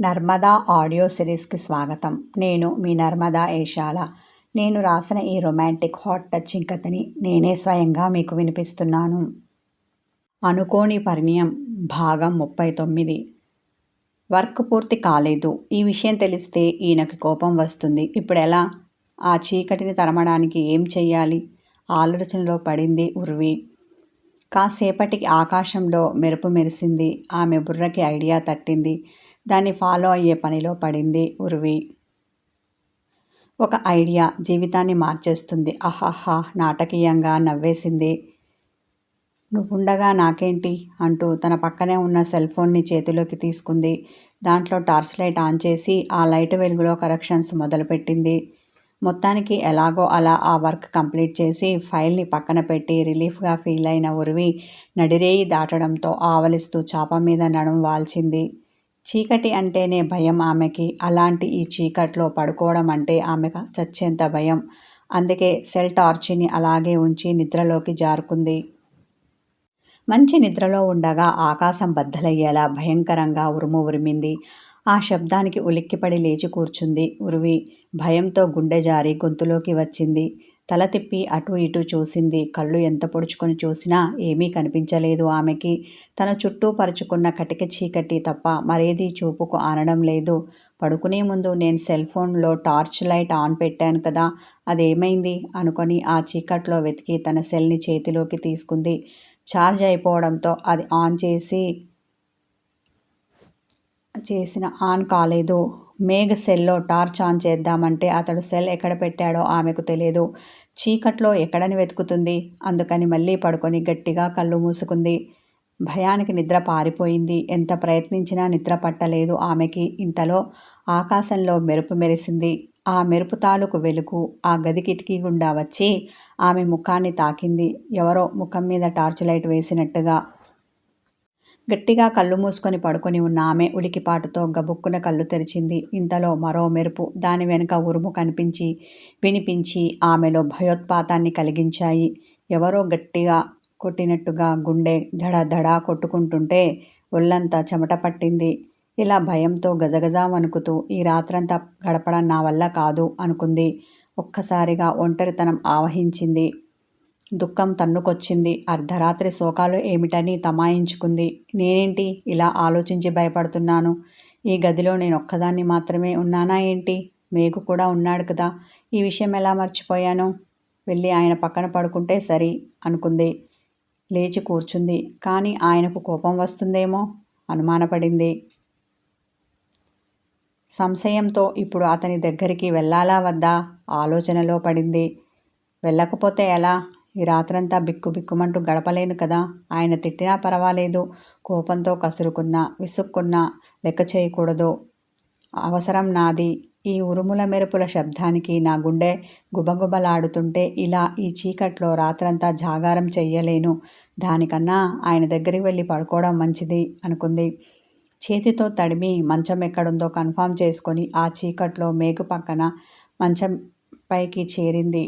Narmada audio సిరీస్కి స్వాగతం. నేను మీ నర్మదా ఏషాల. నేను రాసిన ఈ రొమాంటిక్ హాట్ టచింగ్ కథని నేనే స్వయంగా మీకు వినిపిస్తున్నాను. అనుకోని పరిణయం భాగం ముప్పై తొమ్మిది. వర్క్ పూర్తి కాలేదు. ఈ విషయం తెలిస్తే ఈయనకి కోపం వస్తుంది. ఇప్పుడు ఎలా ఆ చీకటిని తరమడానికి ఏం చెయ్యాలి? ఆలోచనలో పడింది ఉర్వి. కాసేపటికి ఆకాశంలో మెరుపు మెరిసింది. ఆమె బుర్రకి ఐడియా తట్టింది. దాన్ని ఫాలో అయ్యే పనిలో పడింది ఉర్వి. ఒక ఐడియా జీవితాన్ని మార్చేస్తుంది. అహహా నాటకీయంగా నవ్వేసింది. నువ్వుండగా నాకేంటి? అంటూ తన పక్కనే ఉన్న సెల్ ఫోన్ని చేతిలోకి తీసుకుంది. దాంట్లో టార్చ్ లైట్ ఆన్ చేసి ఆ లైట్ వెలుగులో కరెక్షన్స్ మొదలుపెట్టింది. మొత్తానికి ఎలాగో అలా ఆ వర్క్ కంప్లీట్ చేసి ఫైల్ని పక్కన పెట్టి రిలీఫ్గా ఫీల్ అయిన ఉరివి నడిరేయి దాటడంతో ఆవలిస్తూ చాప మీద నడుం వాల్చింది. చీకటి అంటేనే భయం ఆమెకి. అలాంటి ఈ చీకట్లో పడుకోవడం అంటే ఆమెకు చచ్చేంత భయం. అందుకే సెల్ టార్చిని అలాగే ఉంచి నిద్రలోకి జారుకుంది. మంచి నిద్రలో ఉండగా ఆకాశం బద్దలయ్యేలా భయంకరంగా ఉరుము ఉరిమింది. ఆ శబ్దానికి ఉలిక్కిపడి లేచి కూర్చుంది. ఉరివి భయంతో గుండె జారి గొంతులోకి వచ్చింది. తల తిప్పి అటు ఇటు చూసింది. కళ్ళు ఎంత పొడుచుకొని చూసినా ఏమీ కనిపించలేదు ఆమెకి. తన చుట్టూ పరుచుకున్న కటిక చీకటి తప్ప మరేది చూపుకు ఆనడం లేదు. పడుకునే ముందు నేను సెల్ ఫోన్లో టార్చ్ లైట్ ఆన్ పెట్టాను కదా అదేమైంది? అనుకొని ఆ చీకట్లో వెతికి తన సెల్ని చేతిలోకి తీసుకుంది. ఛార్జ్ అయిపోవడంతో అది ఆన్ చేసి చేసిన ఆన్ కాలేదు. మేఘ సెల్లో టార్చ్ ఆన్ చేద్దామంటే అతడు సెల్ ఎక్కడ పెట్టాడో ఆమెకు తెలియదు చీకట్లో ఎక్కడని వెతుకుతుంది. అందుకని మళ్ళీ పడుకొని గట్టిగా కళ్ళు మూసుకుంది. భయానికి నిద్ర పారిపోయింది. ఎంత ప్రయత్నించినా నిద్ర పట్టలేదు ఆమెకి. ఇంతలో ఆకాశంలో మెరుపు మెరిసింది. ఆ మెరుపు తాలూకు వెలుగు ఆ గది కిటికీ గుండా వచ్చి ఆమె ముఖాన్ని తాకింది. ఎవరో ముఖం మీద టార్చ్ లైట్ వేసినట్టుగా గట్టిగా కళ్ళు మూసుకొని పడుకొని ఉన్న ఆమె ఉలికిపాటుతో గబుక్కున కళ్ళు తెరిచింది. ఇంతలో మరో మెరుపు దాని వెనుక ఉరుము కనిపించి వినిపించి ఆమెలో భయోత్పాతాన్ని కలిగించాయి. ఎవరో గట్టిగా కొట్టినట్టుగా గుండె ధడ దడా కొట్టుకుంటుంటే ఒళ్ళంతా చెమట పట్టింది. ఇలా భయంతో గజగజ వణుకుతూ ఈ రాత్రంతా గడపడం నా వల్ల కాదు అనుకుంది. ఒక్కసారిగా ఒంటరితనం ఆవహించింది. దుఃఖం తన్నుకొచ్చింది. అర్ధరాత్రి శోకాలు ఏమిటని తమాయించుకుంది. నేనేంటి ఇలా ఆలోచించి భయపడుతున్నాను? ఈ గదిలో నేను ఒక్కదాన్ని మాత్రమే ఉన్నానా ఏంటి? మేఘు కూడా ఉన్నాడు కదా. ఈ విషయం ఎలా మర్చిపోయాను? వెళ్ళి ఆయన పక్కన పడుకుంటే సరి అనుకుంది. లేచి కూర్చుంది. కానీ ఆయనకు కోపం వస్తుందేమో అనుమానపడింది. సంశయంతో ఇప్పుడు అతని దగ్గరికి వెళ్ళాలా వద్దా? ఆలోచనలో పడింది. వెళ్ళకపోతే ఎలా? ఈ రాత్రంతా బిక్కు బిక్కుమంటూ గడపలేను కదా. ఆయన తిట్టినా పర్వాలేదు. కోపంతో కసురుకున్నా విసుక్కున్నా లెక్క చేయకూడదు. అవసరం నాది. ఈ ఉరుముల మెరుపుల శబ్దానికి నా గుండె గుబగుబలాడుతుంటే ఇలా ఈ చీకట్లో రాత్రంతా జాగారం చెయ్యలేను. దానికన్నా ఆయన దగ్గరికి వెళ్ళి పడుకోవడం మంచిది అనుకుంది. చేతితో తడిమి మంచం ఎక్కడుందో కన్ఫామ్ చేసుకొని ఆ చీకట్లో మేకు పక్కన మంచం పైకి చేరింది.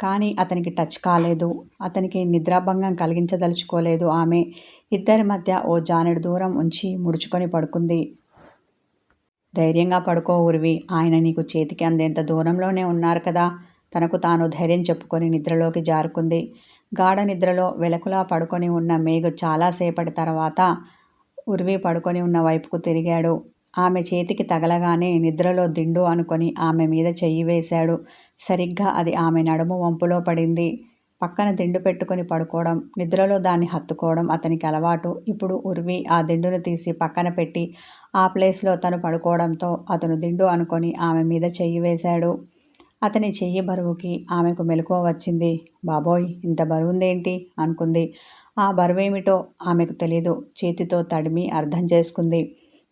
కానీ అతనికి టచ్ కాలేదు. అతనికి నిద్రాభంగం కలిగించదలుచుకోలేదు. ఆమె ఇద్దరి మధ్య ఓ జానెడు దూరం ఉంచి ముడుచుకొని పడుకుంది. ధైర్యంగా పడుకో ఉరివి. ఆయన నీకు చేతికి అందేంత దూరంలోనే ఉన్నారు కదా. తనకు తాను ధైర్యం చెప్పుకొని నిద్రలోకి జారుకుంది. గాఢ నిద్రలో వెలకులా పడుకొని ఉన్న మేఘు చాలాసేపటి తర్వాత ఉరివి పడుకొని ఉన్న వైపుకు తిరిగాడు. ఆమె చేతికి తగలగానే నిద్రలో దిండు అనుకొని ఆమె మీద చెయ్యి వేశాడు. సరిగ్గా అది ఆమె నడుము వంపులో పడింది. పక్కన దిండు పెట్టుకొని పడుకోవడం నిద్రలో దాన్ని హత్తుకోవడం అతనికి అలవాటు. ఇప్పుడు ఉరివి ఆ దిండును తీసి పక్కన పెట్టి ఆ ప్లేస్లో తను పడుకోవడంతో అతను దిండు అనుకొని ఆమె మీద చెయ్యి వేశాడు. అతని చెయ్యి బరువుకి ఆమెకు మెలకువ వచ్చింది. బాబోయ్ ఇంత బరువుందేంటి? అనుకుంది. ఆ బరువేమిటో ఆమెకు తెలియదు చేతితో తడిమి అర్థం చేసుకుంది.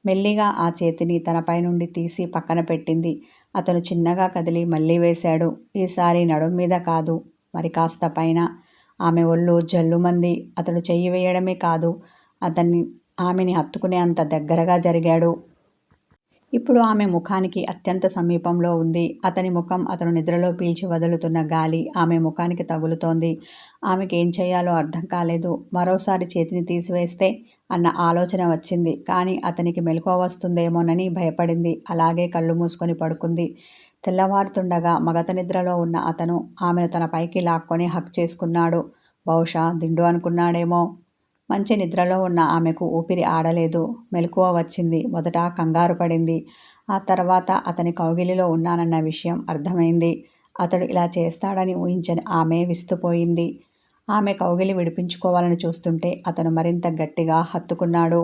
మెల్లిగా ఆ చేతిని తనపై నుండి తీసి పక్కన పెట్టింది. అతను చిన్నగా కదిలి మళ్ళీ వేశాడు. ఈసారి నడుం మీద కాదు మరి కాస్త పైన. ఆమె ఒళ్ళు జల్లుమంది. అతడు చెయ్యి వేయడమే కాదు అతన్ని ఆమెని హత్తుకునే అంత దగ్గరగా జరిగాడు. ఇప్పుడు ఆమె ముఖానికి అత్యంత సమీపంలో ఉంది. అతని ముఖం అతను నిద్రలో పీల్చి వదులుతున్న గాలి ఆమె ముఖానికి తగులుతోంది. ఆమెకి ఏం చేయాలో అర్థం కాలేదు. మరోసారి చేతిని తీసివేస్తే అన్న ఆలోచన వచ్చింది. కానీ అతనికి మెలకువ వస్తుందేమోనని భయపడింది. అలాగే కళ్ళు మూసుకొని పడుకుంది. తెల్లవారుతుండగా మగత నిద్రలో ఉన్న అతను ఆమెను తన పైకి లాక్కొని హక్ చేసుకున్నాడు. బహుశా దిండు అనుకున్నాడేమో. మంచి నిద్రలో ఉన్న ఆమెకు ఊపిరి ఆడలేదు. మెలకువ వచ్చింది. మొదట కంగారు పడింది. ఆ తర్వాత అతని కౌగిలిలో ఉన్నానన్న విషయం అర్థమైంది. అతడు ఇలా చేస్తాడని ఊహించని ఆమె విస్తుపోయింది. ఆమె కౌగిలి విడిపించుకోవాలని చూస్తుంటే అతను మరింత గట్టిగా హత్తుకున్నాడు.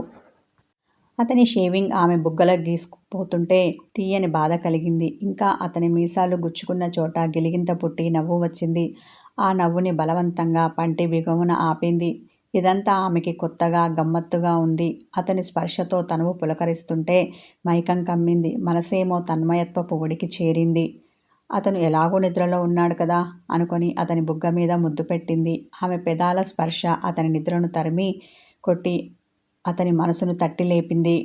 అతని షేవింగ్ ఆమె బుగ్గలకు గీసుకుపోతుంటే తీయని బాధ కలిగింది. ఇంకా అతని మీసాలు గుచ్చుకున్న చోట గిలిగింత పుట్టి నవ్వు వచ్చింది. ఆ నవ్వుని బలవంతంగా పంటి బిగమున ఆపింది. ఇదంతా ఆమెకి కొత్తగా గమ్మత్తుగా ఉంది. అతని స్పర్శతో తనువు పులకరిస్తుంటే మైకం కమ్మింది. మనసేమో తన్మయత్వపు ఒడికి చేరింది. అతను ఎలాగో నిద్రలో ఉన్నాడు కదా అనుకొని అతని బుగ్గ మీద ముద్దు పెట్టింది. ఆమె పెదాల స్పర్శ అతని నిద్రను తరిమి కొట్టి అతని మనసును తట్టి లేపింది.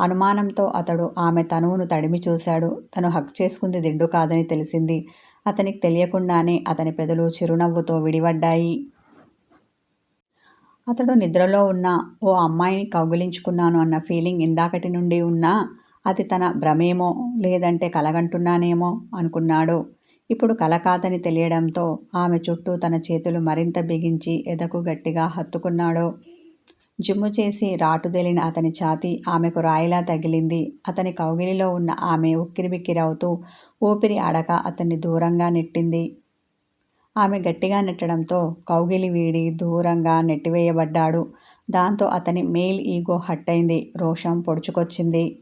అనుమానంతో అతడు ఆమె తనువును తడిమి చూశాడు. తను హక్ చేసుకుంది దిండు కాదని తెలిసింది. అతనికి తెలియకుండానే అతని పెదలు చిరునవ్వుతో విడివడ్డాయి అతడు నిద్రలో ఉన్న ఓ అమ్మాయిని కౌగిలించుకున్నాను అన్న ఫీలింగ్ ఇందాకటి నుండి ఉన్నా అది తన భ్రమేమో లేదంటే కలగంటున్నానేమో అనుకున్నాడు. ఇప్పుడు కల కాదని తెలియడంతో ఆమె చుట్టూ తన చేతులు మరింత బిగించి ఎదకు గట్టిగా హత్తుకున్నాడు. జిమ్ము చేసి రాటుదేలిన అతని ఛాతి ఆమెకు రాయిలా తగిలింది. అతని కౌగిలిలో ఉన్న ఆమె ఉక్కిరిబిక్కిరవుతూ ఊపిరి ఆడక అతన్ని దూరంగా నెట్టింది. ఆమె గట్టిగా నెట్టడంతో కౌగిలి వీడి దూరంగా నెట్టివేయబడ్డాడు. దాంతో అతని మెయిల్ ఈగో హట్టయింది. రోషం పొడుచుకొచ్చింది.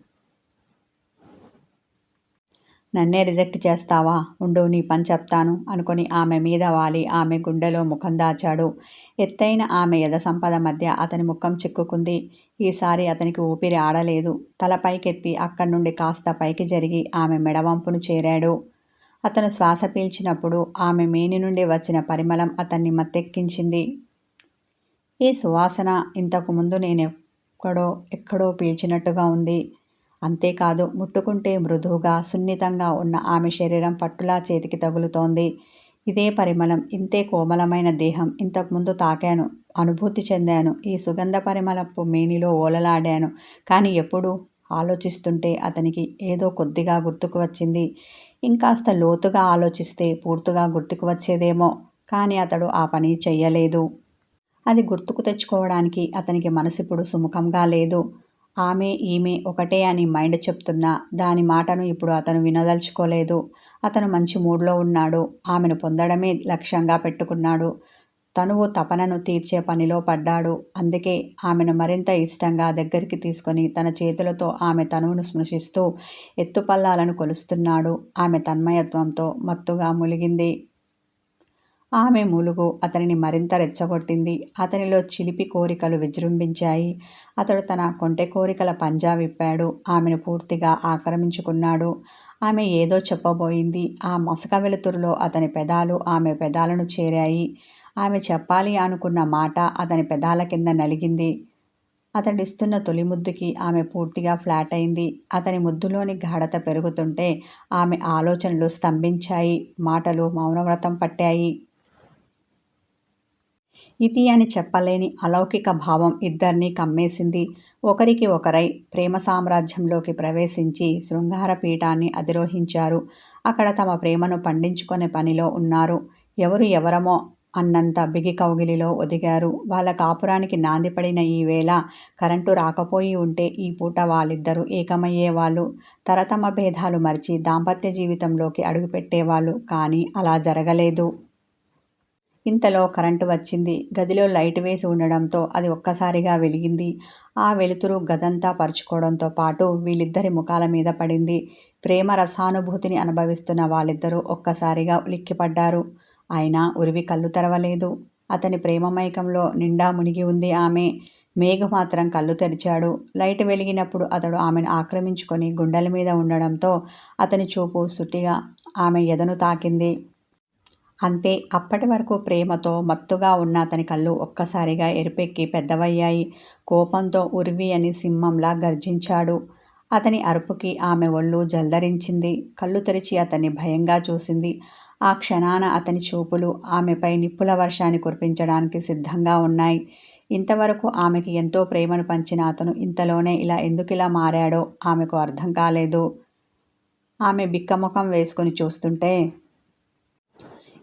నన్నే రిజెక్ట్ చేస్తావా? ఉండు నీ పని చెప్తాను అనుకుని ఆమె మీద వాలి. ఆమె గుండెలో ముఖం దాచాడు. ఎత్తైన ఆమె యద సంపద మధ్య అతని ముఖం చిక్కుకుంది. ఈసారి అతనికి ఊపిరి ఆడలేదు. తల పైకెత్తి అక్కడి నుండి కాస్త పైకి జరిగి ఆమె మెడవంపును చేరాడు. అతను శ్వాస పీల్చినప్పుడు ఆమె మేని నుండి వచ్చిన పరిమళం అతన్ని మత్తెక్కించింది. ఈ సువాసన ఇంతకు ముందు నేను ఎక్కడో ఎక్కడో పీల్చినట్టుగా ఉంది. అంతేకాదు ముట్టుకుంటే మృదువుగా సున్నితంగా ఉన్న ఆమె శరీరం పట్టులా చేతికి తగులుతోంది. ఇదే పరిమళం ఇంతే కోమలమైన దేహం. ఇంతకుముందు తాకాను అనుభూతి చెందాను. ఈ సుగంధ పరిమళపు మేనిలో ఓలలాడాను. కానీ ఎప్పుడు ఆలోచిస్తుంటే అతనికి ఏదో కొద్దిగా గుర్తుకు వచ్చింది. ఇంకాస్త లోతుగా ఆలోచిస్తే పూర్తిగా గుర్తుకు వచ్చేదేమో కానీ అతడు ఆ పని చెయ్యలేదు. అది గుర్తుకు తెచ్చుకోవడానికి అతనికి మనసిప్పుడు సుముఖంగా లేదు. ఆమె ఈమె ఒకటే అని మైండ్ చెప్తున్నా దాని మాటను ఇప్పుడు అతను వినదలుచుకోలేదు. అతను మంచి మూడ్లో ఉన్నాడు. ఆమెను పొందడమే లక్ష్యంగా పెట్టుకున్నాడు. తనువు తపనను తీర్చే పనిలో పడ్డాడు. అందుకే ఆమెను మరింత ఇష్టంగా దగ్గరికి తీసుకొని తన చేతులతో ఆమె తనువును స్పృశిస్తూ ఎత్తుపల్లాలను కొలుస్తున్నాడు. ఆమె తన్మయత్వంతో మత్తుగా ములిగింది. ఆమె ములుగు అతనిని మరింత రెచ్చగొట్టింది. అతనిలో చిలిపి కోరికలు విజృంభించాయి. అతడు తన కొంటె కోరికల పంజా విప్పాడు. ఆమెను పూర్తిగా ఆక్రమించుకున్నాడు. ఆమె ఏదో చెప్పబోయింది. ఆ మసక వెలుతురులో అతని పెదాలు ఆమె పెదాలను చేరాయి. ఆమె చెప్పాలి అనుకున్న మాట అతని పెదాల కింద నలిగింది. అతడిస్తున్న తొలి ముద్దుకి ఆమె పూర్తిగా ఫ్లాట్ అయింది. అతని ముద్దులోని గాఢత పెరుగుతుంటే ఆమె ఆలోచనలు స్తంభించాయి. మాటలు మౌనవ్రతం పట్టాయి. ఇది అని చెప్పలేని అలౌకిక భావం ఇద్దరినీ కమ్మేసింది. ఒకరికి ఒకరై ప్రేమ సామ్రాజ్యంలోకి ప్రవేశించి శృంగార పీఠాన్ని అధిరోహించారు. అక్కడ తమ ప్రేమను పండించుకునే పనిలో ఉన్నారు. ఎవరు ఎవరమో అన్నంత బిగి కౌగిలిలో ఒదిగారు. వాళ్ళ కాపురానికి నాందిపడిన ఈ వేళ కరెంటు రాకపోయి ఉంటే ఈ పూట వాళ్ళిద్దరూ ఏకమయ్యేవాళ్ళు తరతమ భేదాలు మరిచి దాంపత్య జీవితంలోకి అడుగుపెట్టేవాళ్ళు కానీ అలా జరగలేదు. ఇంతలో కరెంటు వచ్చింది. గదిలో లైట్ వేసి ఉండడంతో అది ఒక్కసారిగా వెలిగింది. ఆ వెలుతురు గదంతా పరుచుకోవడంతో పాటు వీళ్ళిద్దరి ముఖాల మీద పడింది. ప్రేమ రసానుభూతిని అనుభవిస్తున్న వాళ్ళిద్దరూ ఒక్కసారిగా ఉలిక్కిపడ్డారు. అయినా ఉరివి కళ్ళు తెరవలేదు. అతని ప్రేమమైకంలో నిండా మునిగి ఉంది ఆమె. మేఘ మాత్రం కళ్ళు తెరిచాడు. లైట్ వెలిగినప్పుడు అతడు ఆమెను ఆక్రమించుకొని గుండెల మీద ఉండడంతో అతని చూపు సుట్టిగా ఆమె ఎదను తాకింది. అంతే అప్పటి వరకు ప్రేమతో మత్తుగా ఉన్న అతని కళ్ళు ఒక్కసారిగా ఎరుపెక్కి పెద్దవయ్యాయి. కోపంతో ఉరివి అని సింహంలా గర్జించాడు. అతని అరుపుకి ఆమె ఒళ్ళు జల్దరించింది. కళ్ళు తెరిచి అతన్ని భయంగా చూసింది. ఆ క్షణాన అతని చూపులు ఆమెపై నిప్పుల వర్షాన్ని కురిపించడానికి సిద్ధంగా ఉన్నాయి. ఇంతవరకు ఆమెకి ఎంతో ప్రేమను పంచిన అతను ఇంతలోనే ఇలా ఎందుకిలా మారాడో ఆమెకు అర్థం కాలేదు. ఆమె బిక్కముఖం వేసుకొని చూస్తుంటే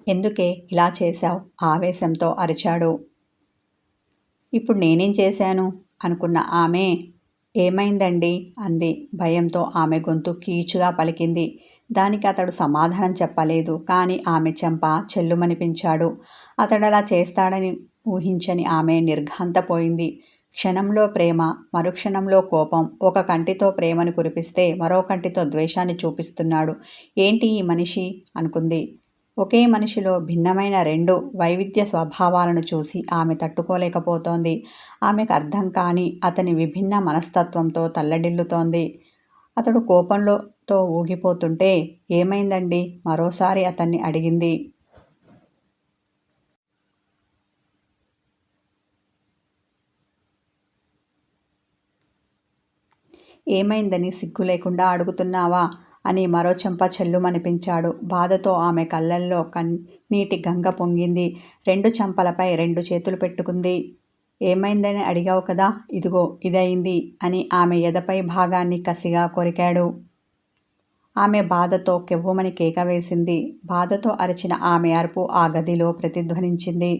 ఎందుకే ఇలా చేశావు? ఆవేశంతో అరిచాడు. ఇప్పుడు నేనేం చేశాను అనుకున్న ఆమె ఏమైందండి అంది. భయంతో ఆమె గొంతు కీచుగా పలికింది. దానికి అతడు సమాధానం చెప్పలేదు. కానీ ఆమె చెంప చెల్లుమనిపించాడు. అతడు అలా చేస్తాడని ఊహించని ఆమె నిర్ఘాంతపోయింది. క్షణంలో ప్రేమ మరుక్షణంలో కోపం ఒక కంటితో ప్రేమను కురిపిస్తే మరో కంటితో ద్వేషాన్ని చూపిస్తున్నాడు. ఏంటి ఈ మనిషి? అనుకుంది. ఒకే మనిషిలో భిన్నమైన రెండు వైవిధ్య స్వభావాలను చూసి ఆమె తట్టుకోలేకపోతోంది. ఆమెకు అర్థం కాని అతని విభిన్న మనస్తత్వంతో తల్లడిల్లుతోంది. అతడు కోపంలో తో ఊగిపోతుంటే ఏమైందండి? మరోసారి అతన్ని అడిగింది. ఏమైందని సిగ్గు లేకుండా అడుగుతున్నావా? అని మరో చెంప చెల్లుమనిపించాడు. బాధతో ఆమె కళ్ళల్లో కన్నీటి గంగ పొంగింది. రెండు చెంపలపై రెండు చేతులు పెట్టుకుంది. ఏమైందని అడిగావు కదా? ఇదిగో ఇదయింది అని ఆమె ఎదపై భాగాన్ని కసిగా కొరికాడు. ఆమె బాధతో కెవ్వుమని కేక వేసింది. బాధతో అరిచిన ఆమె అరుపు ఆ గదిలో ప్రతిధ్వనించింది.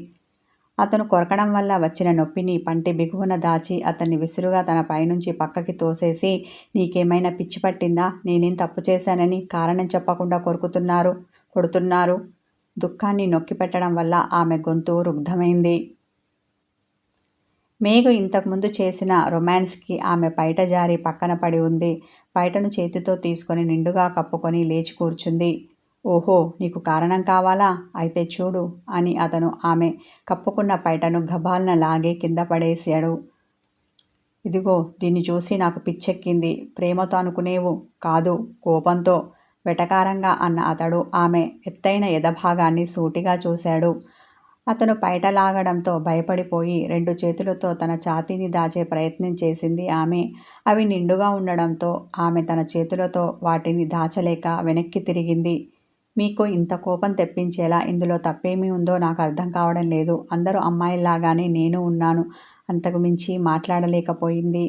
అతను కొరకడం వల్ల వచ్చిన నొప్పిని పంటి బిగువున దాచి అతన్ని విసురుగా తన పైనుంచి పక్కకి తోసేసి నీకేమైనా పిచ్చి పట్టిందా? నేనేం తప్పు చేశానని కారణం చెప్పకుండా కొరుకుతున్నారు కొడుతున్నారు. దుఃఖాన్ని నొక్కి పెట్టడం వల్ల ఆమె గొంతు రుగ్ధమైంది. మేఘు ఇంతకుముందు చేసిన రొమాన్స్కి ఆమె పైట జారి పక్కన పడి ఉంది. పైటను చేతితో తీసుకొని నిండుగా కప్పుకొని లేచి కూర్చుంది. ఓహో నీకు కారణం కావాలా? అయితే చూడు అని అతను ఆమె కప్పుకున్న పైటను గబాల్న లాగే కింద పడేశాడు. ఇదిగో దీన్ని చూసి నాకు పిచ్చెక్కింది. ప్రేమతో అనుకునేవు కాదు కోపంతో. వెటకారంగా అన్న అతడు ఆమె ఎత్తైన ఎదభాగాన్ని సూటిగా చూశాడు. అతను పైటలాగడంతో భయపడిపోయి రెండు చేతులతో తన ఛాతీని దాచే ప్రయత్నం చేసింది ఆమె. అవి నిండుగా ఉండడంతో ఆమె తన చేతులతో వాటిని దాచలేక వెనక్కి తిరిగింది. మీకు ఇంత కోపం తెప్పించేలా ఇందులో తప్పేమీ ఉందో నాకు అర్థం కావడం లేదు. అందరూ అమ్మాయిల్లాగానే నేను ఉన్నాను. అంతకు మించి మాట్లాడలేకపోయింది.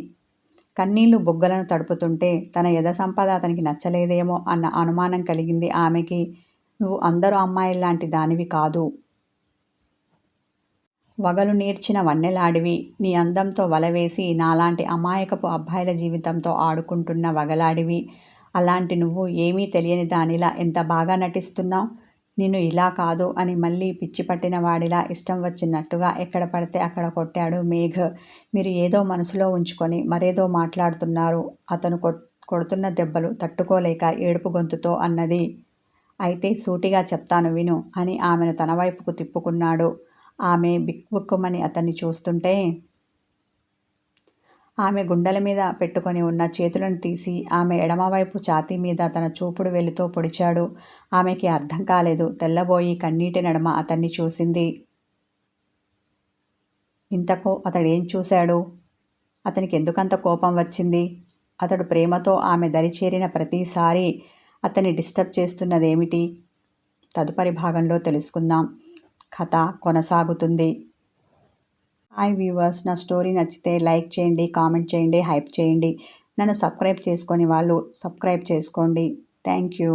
కన్నీళ్ళు బొగ్గలను తడుపుతుంటే తన యథ సంపద అతనికి నచ్చలేదేమో అన్న అనుమానం కలిగింది ఆమెకి. నువ్వు అందరూ అమ్మాయిల్లాంటి దానివి కాదు. వగలు నేర్చిన వన్నెలాడివి. నీ అందంతో వలవేసి నాలాంటి అమాయకపు అబ్బాయిల జీవితంతో ఆడుకుంటున్న వగలాడివి. అలాంటి నువ్వు ఏమీ తెలియని దానిలా ఎంత బాగా నటిస్తున్నావు? నిన్ను ఇలా కాదు అని మళ్ళీ పిచ్చి పట్టిన వాడిలా ఇష్టం వచ్చినట్టుగా ఎక్కడ పడితే అక్కడ కొట్టాడు మేఘ్. మీరు ఏదో మనసులో ఉంచుకొని మరేదో మాట్లాడుతున్నారు. అతను కొడుతున్న దెబ్బలు తట్టుకోలేక ఏడుపు గొంతుతో అన్నది. అయితే సూటిగా చెప్తాను విను అని ఆమెను తన వైపుకు తిప్పుకున్నాడు. ఆమె బిక్కుబుక్కుమని అతన్ని చూస్తుంటే ఆమె గుండెల మీద పెట్టుకొని ఉన్న చేతులను తీసి ఆమె ఎడమవైపు ఛాతీ మీద తన చూపుడు వెలితో పొడిచాడు. ఆమెకి అర్థం కాలేదు. తెల్లబోయి కన్నీటి నడమ అతన్ని చూసింది. ఇంతకు అతడేం చూశాడు? అతనికి ఎందుకంత కోపం వచ్చింది? అతడు ప్రేమతో ఆమె దరిచేరిన ప్రతిసారి అతన్ని డిస్టర్బ్ చేస్తున్నదేమిటి? తదుపరి భాగంలో తెలుసుకుందాం. కథ కొనసాగుతుంది. హాయ్ వ్యూవర్స్ నా స్టోరీ నచ్చితే లైక్ చేయండి కామెంట్ చేయండి హైప్ చేయండి. నన్ను సబ్స్క్రైబ్ చేసుకొని వాళ్ళు సబ్స్క్రైబ్ చేసుకోండి. Thank you.